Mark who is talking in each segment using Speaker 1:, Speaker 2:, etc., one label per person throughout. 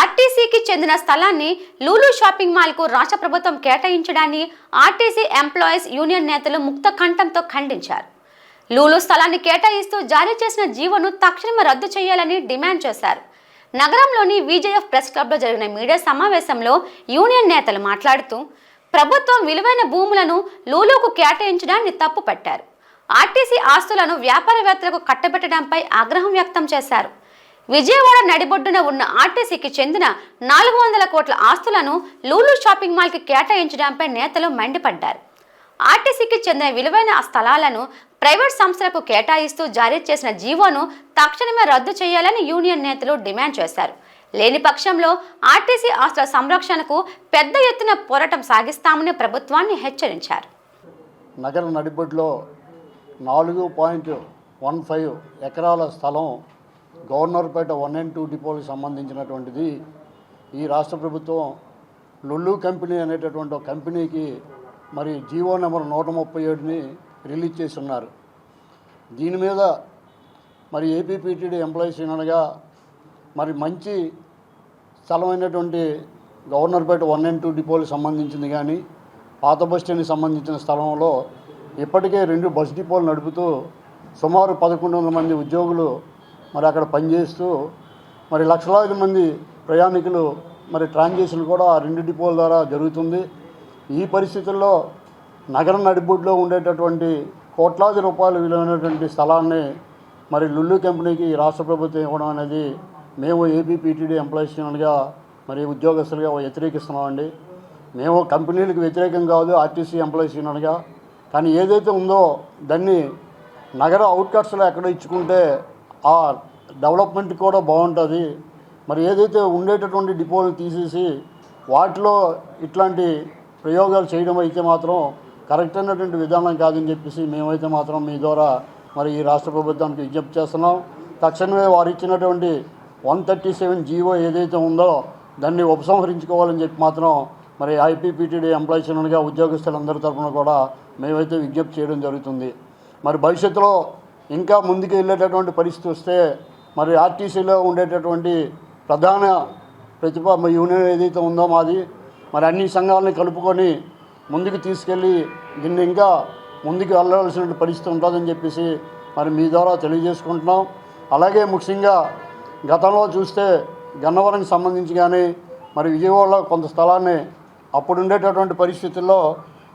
Speaker 1: ఆర్టీసీకి చెందిన స్థలాన్ని లూలు షాపింగ్ మాల్కు రాష్ట్ర ప్రభుత్వం కేటాయించడాన్ని ఆర్టీసీ ఎంప్లాయీస్ యూనియన్ నేతలు ముక్త కంఠంతో ఖండించారు. లూలు స్థలాన్ని కేటాయిస్తూ జారీ చేసిన జీవోను తక్షణమే రద్దు చేయాలని డిమాండ్ చేశారు. నగరంలోని విజేఎఫ్ ప్రెస్ క్లబ్లో జరిగిన మీడియా సమావేశంలో యూనియన్ నేతలు మాట్లాడుతూ ప్రభుత్వం విలువైన భూములను లూలుకు కేటాయించడాన్ని తప్పుపట్టారు. ఆర్టీసీ ఆస్తులను వ్యాపారవేత్తలకు కట్టబెట్టడంపై ఆగ్రహం వ్యక్తం చేశారు. విజయవాడ నడిబొడ్డున ఉన్న ఆర్టీసీకి చెందిన నాలుగు వందల కోట్ల ఆస్తులను లూలు షాపింగ్ మాల్కి కేటాయించడంపై నేతలు మండిపడ్డారు. ఆర్టీసీకి చెందిన విలువైన ఆ స్థలాలను ప్రైవేట్ సంస్థలకు కేటాయిస్తూ జారీ చేసిన జీవోను తక్షణమే రద్దు చేయాలని యూనియన్ నేతలు డిమాండ్ చేశారు. లేని పక్షంలో ఆర్టీసీ ఆస్తుల సంరక్షణకు పెద్ద ఎత్తున పోరాటం సాగిస్తామని ప్రభుత్వాన్ని హెచ్చరించారు.
Speaker 2: నగర నడిబొడ్లో నాలుగు పాయింట్ వన్ ఫైవ్ ఎకరాల స్థలం గవర్నర్పేట వన్ అండ్ టూ డిపోలకు సంబంధించినటువంటిది ఈ రాష్ట్ర ప్రభుత్వం లుల్లు కంపెనీ అనేటటువంటి ఒక కంపెనీకి మరి జీవో నెంబర్ నూట ముప్పై ఏడుని రిలీజ్ చేసి ఉన్నారు దీని మీద మరి ఏపీపీటీడీ ఎంప్లాయీస్ అనగా మరి మంచి స్థలమైనటువంటి గవర్నర్పేట వన్ అండ్ టూ డిపోలకు సంబంధించింది కానీ పాత బస్ స్టాండ్కి సంబంధించిన స్థలంలో ఇప్పటికే రెండు బస్ డిపోలు నడుపుతూ సుమారు పదకొండు వందల మంది ఉద్యోగులు మరి అక్కడ పనిచేస్తూ మరి లక్షలాది మంది ప్రయాణికులు మరి ట్రాన్జేషన్ కూడా రెండు డిపోల ద్వారా జరుగుతుంది. ఈ పరిస్థితుల్లో నగర నడిబొడ్లో ఉండేటటువంటి కోట్లాది రూపాయలు విలువైనటువంటి స్థలాన్ని మరి లుల్లు కంపెనీకి రాష్ట్ర ప్రభుత్వం ఇవ్వడం అనేది మేము ఏపీ పీటీడీ ఎంప్లాయీస్ యూనియన్గా మరి ఉద్యోగస్తులుగా వ్యతిరేకిస్తున్నామండి. మేము కంపెనీలకు వ్యతిరేకం కాదు ఆర్టీసీ ఎంప్లాయీస్ యూనియన్గా. కానీ ఏదైతే ఉందో దాన్ని నగర అవుట్కట్స్లో ఎక్కడ ఇచ్చుకుంటే ఆ డెవలప్మెంట్ కూడా బాగుంటుంది. మరి ఏదైతే ఉండేటటువంటి డిపోలు తీసేసి వాటిలో ఇట్లాంటి ప్రయోగాలు చేయడం అయితే మాత్రం కరెక్ట్ అయినటువంటి విధానం కాదని చెప్పేసి మేమైతే మాత్రం మీ ద్వారా మరి ఈ రాష్ట్ర ప్రభుత్వానికి విజ్ఞప్తి చేస్తున్నాం. తక్షణమే వారు ఇచ్చినటువంటి వన్ థర్టీ సెవెన్ జీవో ఏదైతే ఉందో దాన్ని ఉపసంహరించుకోవాలని చెప్పి మాత్రం మరి ఐపీపీటీడీ ఎంప్లాయీస్ ఉద్యోగస్తులందరి తరఫున కూడా మేమైతే విజ్ఞప్తి చేయడం జరుగుతుంది. మరి భవిష్యత్తులో ఇంకా ముందుకు వెళ్ళేటటువంటి పరిస్థితి వస్తే మరి ఆర్టీసీలో ఉండేటటువంటి ప్రధాన ప్రతిభ యూనియన్ ఏదైతే ఉందో మాది మరి అన్ని సంఘాలని కలుపుకొని ముందుకు తీసుకెళ్ళి దీన్ని ఇంకా ముందుకు వెళ్ళవలసిన పరిస్థితి ఉంటుందని చెప్పేసి మరి మీ ద్వారా తెలియజేసుకుంటున్నాం. అలాగే ముఖ్యంగా గతంలో చూస్తే గన్నవరంకి సంబంధించి కానీ మరి విజయవాడలో కొంత స్థలాన్ని అప్పుడు ఉండేటటువంటి పరిస్థితుల్లో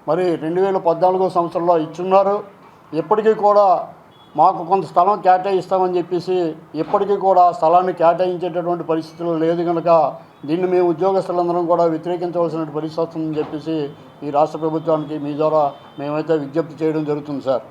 Speaker 2: మరి రెండు వేల పద్నాలుగో సంవత్సరంలో ఇచ్చున్నారు. ఇప్పటికీ కూడా మాకు కొంత స్థలం కేటాయిస్తామని చెప్పేసి ఇప్పటికీ కూడా స్థలాన్ని కేటాయించేటటువంటి పరిస్థితులు లేదు కనుక దీన్ని మేము ఉద్యోగస్తులందరం కూడా వ్యతిరేకించవలసిన పరిస్థితి వస్తుందని చెప్పేసి ఈ రాష్ట్ర ప్రభుత్వానికి మీ ద్వారా మేమైతే విజ్ఞప్తి చేయడం జరుగుతుంది సార్.